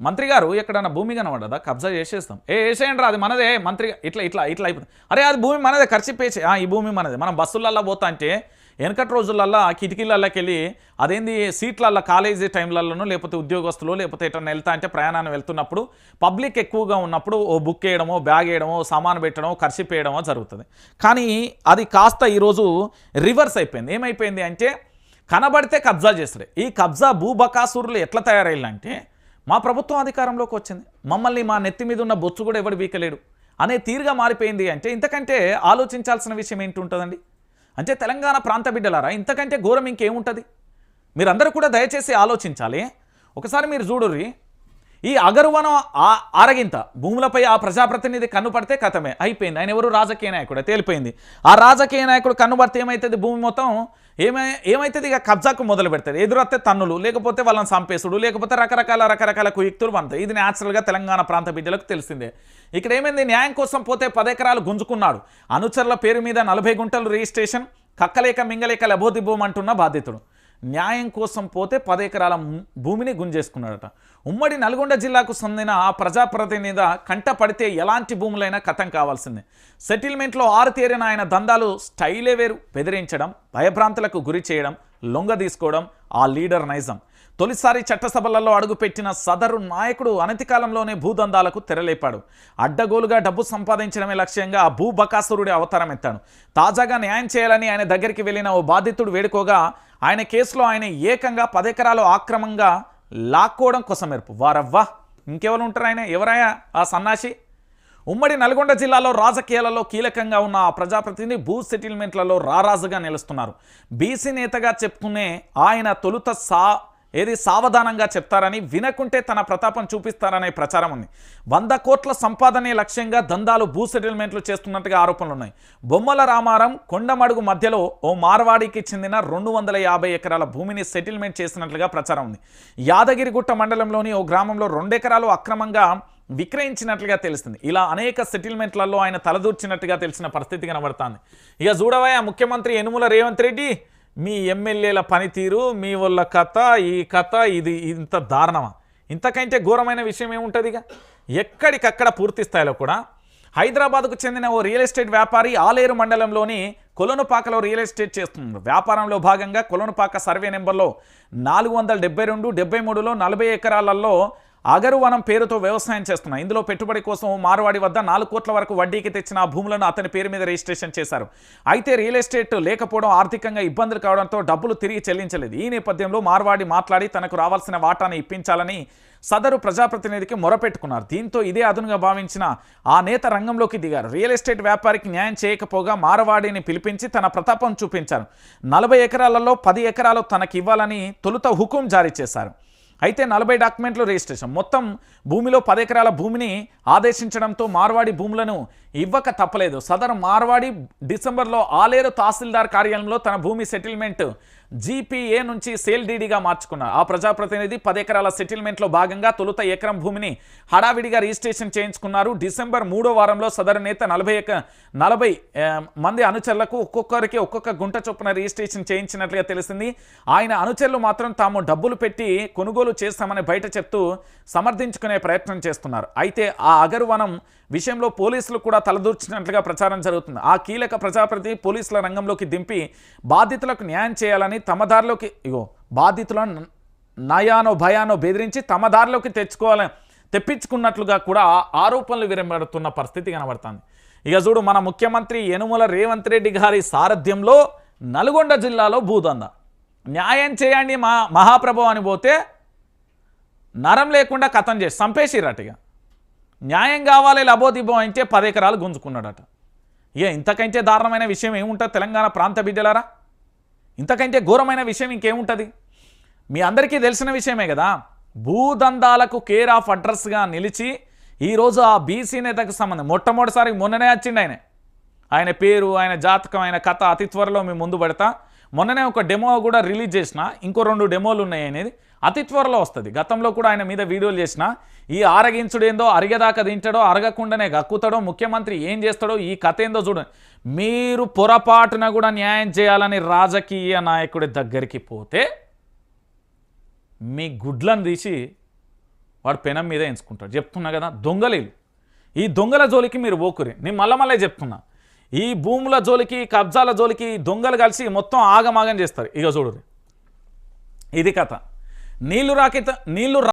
మంత్రి గారు ఎక్కడన్నా భూమి కనబడదా? కబ్జా చేసేస్తాం. ఏ వేసేయండి రా అది మనదే. మంత్రి ఇట్లా ఇట్లా ఇట్లా అయిపోతుంది. అరే అది భూమి మనదే ఖర్చు పేచే ఈ భూమి మనదే. మనం బస్సులల్లో పోతా అంటే వెనకటి రోజులల్లో ఆ వెళ్ళి అదేంది సీట్లల్లో కాలేజీ టైంలలోనూ లేకపోతే ఉద్యోగస్తులు లేకపోతే ఎటన్నా వెళ్తా అంటే ప్రయాణాన్ని వెళ్తున్నప్పుడు పబ్లిక్ ఎక్కువగా ఉన్నప్పుడు ఓ బుక్ వేయడమో బ్యాగ్ వేయడమో సామాను పెట్టడమో ఖర్చు పేయడమో జరుగుతుంది. కానీ అది కాస్త ఈరోజు రివర్స్ అయిపోయింది. ఏమైపోయింది అంటే కనబడితే కబ్జా చేస్తారు ఈ కబ్జా భూబకాసురులు ఎట్లా తయారయ్యాలంటే మా ప్రభుత్వం అధికారంలోకి వచ్చింది. మమ్మల్ని మా నెత్తి మీద ఉన్న బొచ్చు కూడా ఎవడు వీకలేడు. అనే తీరుగా మారిపోయింది అంటే ఇంతకంటే ఆలోచించాల్సిన విషయం ఏంటి ఉంటుందండి? అంటే తెలంగాణ ప్రాంత బిడ్డలారా ఇంతకంటే ఘోరం ఇంకేముంటుంది? మీరందరూ కూడా దయచేసి ఆలోచించాలి. ఒకసారి మీరు చూడుర్రి ఈ అగరువనం ఆ- ఆరగింత భూములపై ఆ ప్రజాప్రతినిధి కన్నుపడితే కథమే. అయిపోయింది. ఆయన ఎవరు? రాజకీయ నాయకుడు. తేలిపోయింది. ఆ రాజకీయ నాయకుడు కన్నుపడితే ఏమవుతుంది భూమి మొత్తం ఏమై ఏమవుతుంది ఇక కబ్జాకు మొదలు పెడతారు. ఎదురొస్తే తన్నులు లేకపోతే వాళ్ళని సంపేసుడు లేకపోతే రకరకాల రకరకాల కుయుక్తులు పంతాయి ఇది న్యాచురల్గా తెలంగాణ ప్రాంత బిడ్డలకు తెలిసిందే. ఇక్కడ ఏమైంది? న్యాయం కోసం పోతే పదెకరాలు గుంజుకున్నాడు. అనుచరుల పేరు మీద నలభై గుంటలు రిజిస్ట్రేషన్ కక్కలేక మింగలేక లబోదిబోమంటున్న బాధితుడు. న్యాయం కోసం పోతే పదెకరాల భూమిని గుంజేసుకున్నాడట. ఉమ్మడి నల్గొండ జిల్లాకు చెందిన ఆ ప్రజాప్రతినిధి కంట పడితే ఎలాంటి భూములైనా కథం కావాల్సిందే. సెటిల్మెంట్లో ఆరుతేరిన ఆయన దందాలు స్టైలే వేరు. బెదిరించడం భయభ్రాంతులకు గురి చేయడం లొంగ తీసుకోవడం ఆ లీడర్ నైజం. తొలిసారి చట్టసభలలో అడుగుపెట్టిన సదరు నాయకుడు అనతి కాలంలోనే భూదందాలకు తెరలేపాడు. అడ్డగోలుగా డబ్బు సంపాదించడమే లక్ష్యంగా ఆ భూ బకాసురుడి అవతారం ఎత్తాడు తాజాగా న్యాయం చేయాలని ఆయన దగ్గరికి వెళ్ళిన ఓ బాధితుడు వేడుకోగా ఆయన కేసులో ఆయన ఏకంగా పదెకరాలు ఆక్రమంగా లాక్కోవడం కోసం మెరుపు వారవ్వా ఇంకెవరు ఉంటారు ఆయన? ఎవరాయా ఆ సన్నాసి? ఉమ్మడి నల్గొండ జిల్లాలో రాజకీయాలలో కీలకంగా ఉన్న ఆ ప్రజాప్రతినిధి భూ సెటిల్మెంట్లలో రారాజుగా నిలుస్తున్నారు. బీసీ నేతగా చెప్పుకునే ఆయన తొలుత సా ఏది సావధానంగా చెప్తారని వినకుంటే తన ప్రతాపం చూపిస్తారనే ప్రచారం ఉంది. వంద కోట్ల సంపాదనే లక్ష్యంగా దందాలు భూ సెటిల్మెంట్లు చేస్తున్నట్టుగా ఆరోపణలు ఉన్నాయి. బొమ్మల రామారం కొండమడుగు మధ్యలో ఓ మార్వాడికి చెందిన రెండు వందల యాభై ఎకరాల భూమిని సెటిల్మెంట్ చేసినట్లుగా ప్రచారం ఉంది. యాదగిరిగుట్ట మండలంలోని ఓ గ్రామంలో రెండెకరాలు అక్రమంగా విక్రయించినట్లుగా తెలుస్తుంది. ఇలా అనేక సెటిల్మెంట్లలో ఆయన తలదూర్చినట్టుగా తెలిసిన పరిస్థితి కనబడుతుంది. ఇక చూడవా ముఖ్యమంత్రి యనుమల రేవంత్ రెడ్డి మీ ఎమ్మెల్యేల పనితీరు మీ వాళ్ళ కథ ఈ కథ ఇది ఇంత దారుణమా? ఇంతకంటే ఘోరమైన విషయం ఏముంటుంది ఇక ఎక్కడికక్కడ పూర్తి స్థాయిలో కూడా హైదరాబాద్కు చెందిన ఓ రియల్ ఎస్టేట్ వ్యాపారి ఆలేరు మండలంలోని కొలనుపాకలో రియల్ ఎస్టేట్ చేస్తుంది. వ్యాపారంలో భాగంగా కొలనుపాక సర్వే నెంబర్లో నాలుగు వందల డెబ్బై రెండు డెబ్బై మూడులో నలభై ఎకరాలలో అగరువనం పేరుతో వ్యవసాయం చేస్తున్నా. ఇందులో పెట్టుబడి కోసం మార్వాడి వద్ద నాలుగు కోట్ల వరకు వడ్డీకి తెచ్చిన భూములను అతని పేరు మీద రిజిస్ట్రేషన్ చేశారు. అయితే రియల్ ఎస్టేట్ లేకపోవడం ఆర్థికంగా ఇబ్బందులు కావడంతో డబ్బులు తిరిగి చెల్లించలేదు. ఈ నేపథ్యంలో మార్వాడి మాట్లాడి తనకు రావాల్సిన వాటాను ఇప్పించాలని సదరు ప్రజాప్రతినిధికి మొరపెట్టుకున్నారు. దీంతో ఇదే అదునుగా భావించిన ఆ నేత రంగంలోకి దిగారు. రియల్ ఎస్టేట్ వ్యాపారికి న్యాయం చేయకపోగా మారవాడిని పిలిపించి తన ప్రతాపం చూపించారు. నలభై ఎకరాలలో పది ఎకరాలు తనకి ఇవ్వాలని తొలుత హుకుం జారీ చేశారు. అయితే నలభై డాక్యుమెంట్లు రిజిస్ట్రేషన్. మొత్తం భూమిలో పది ఎకరాల భూమిని ఆదేశించడంతో మార్వాడి భూములను ఇవ్వక తప్పలేదు. సదరు మార్వాడి డిసెంబర్లో ఆలేరు తహసీల్దార్ కార్యాలయంలో తన భూమి సెటిల్మెంట్ జీపీఏ నుంచి సేల్ డీడీగా మార్చుకున్నారు. ఆ ప్రజాప్రతినిధి పది ఎకరాల సెటిల్మెంట్లో భాగంగా తొలుత ఎకరం భూమిని హడావిడిగా రిజిస్ట్రేషన్ చేయించుకున్నారు. డిసెంబర్ మూడో వారంలో సదరు నేత నలభై నలభై మంది అనుచరులకు ఒక్కొక్కరికి ఒక్కొక్క గుంట చొప్పున రిజిస్ట్రేషన్ చేయించినట్లుగా తెలిసింది. ఆయన అనుచరులు మాత్రం తాము డబ్బులు పెట్టి కొనుగోలు చేస్తామని బయట చెప్తూ సమర్థించుకునే ప్రయత్నం చేస్తున్నారు. అయితే ఆ అగరువనం విషయంలో పోలీసులు కూడా తలదూర్చినట్లుగా ప్రచారం జరుగుతుంది. ఆ కీలక ప్రజాప్రతినిధి పోలీసుల రంగంలోకి దింపి బాధితులకు న్యాయం చేయాలని తమ దారిలోకి ఇగో బాధితులను నయానో భయానో బెదిరించి తమ దారిలోకి తెచ్చుకోవాలని తెప్పించుకున్నట్లుగా కూడా ఆరోపణలు విరమడుతున్న పరిస్థితి కనబడుతుంది. ఇక చూడు మన ముఖ్యమంత్రి యనుమల రేవంత్ రెడ్డి గారి సారథ్యంలో నల్గొండ జిల్లాలో భూదంద న్యాయం చేయండి మా మహాప్రభు అని పోతే నరం లేకుండా కథం చేసి చంపేసిరట ఇక. న్యాయం కావాలి లబోదిబో అంటే పది ఎకరాలు గుంజుకున్నాడట. ఇక ఇంతకంటే దారుణమైన విషయం ఏముంటుంది తెలంగాణ ప్రాంత బిడ్డలారా? ఇంతకంటే ఘోరమైన విషయం ఇంకేముంటుంది? మీ అందరికీ తెలిసిన విషయమే కదా? భూదందాలకు కేర్ ఆఫ్ అడ్రస్గా నిలిచి ఈరోజు ఆ బీసీ నేతకు సంబంధం. మొట్టమొదటిసారి మొన్ననే వచ్చిండు ఆయన. ఆయన పేరు ఆయన జాతకం ఆయన కథ అతి త్వరలో మేము ముందు పెడతా. మొన్ననే ఒక డెమో కూడా రిలీజ్ చేసిన ఇంకో రెండు డెమోలు ఉన్నాయి అనేది అతి త్వరలో వస్తుంది. గతంలో కూడా ఆయన మీద వీడియోలు చేసిన ఈ ఆరగించుడు ఏందో అరిగేదాకా తింటాడో అరగకుండానే గక్కుతాడో ముఖ్యమంత్రి ఏం చేస్తాడో ఈ కథ ఏందో చూడండి. మీరు పొరపాటున కూడా న్యాయం చేయాలని రాజకీయ నాయకుడి దగ్గరికి పోతే మీ గుడ్లను తీసి వాడు పెనం మీదే ఎంచుకుంటాడు. చెప్తున్నా కదా దొంగలీలు. ఈ దొంగల జోలికి మీరు పోకురి. నేను మళ్ళా మళ్ళీ చెప్తున్నా. ఈ భూముల జోలికి కబ్జాల జోలికి దొంగలు కలిసి మొత్తం ఆగమాగం చేస్తారు. ఇక చూడు ఇది కథ. నీళ్లు రాకిత నీళ్లు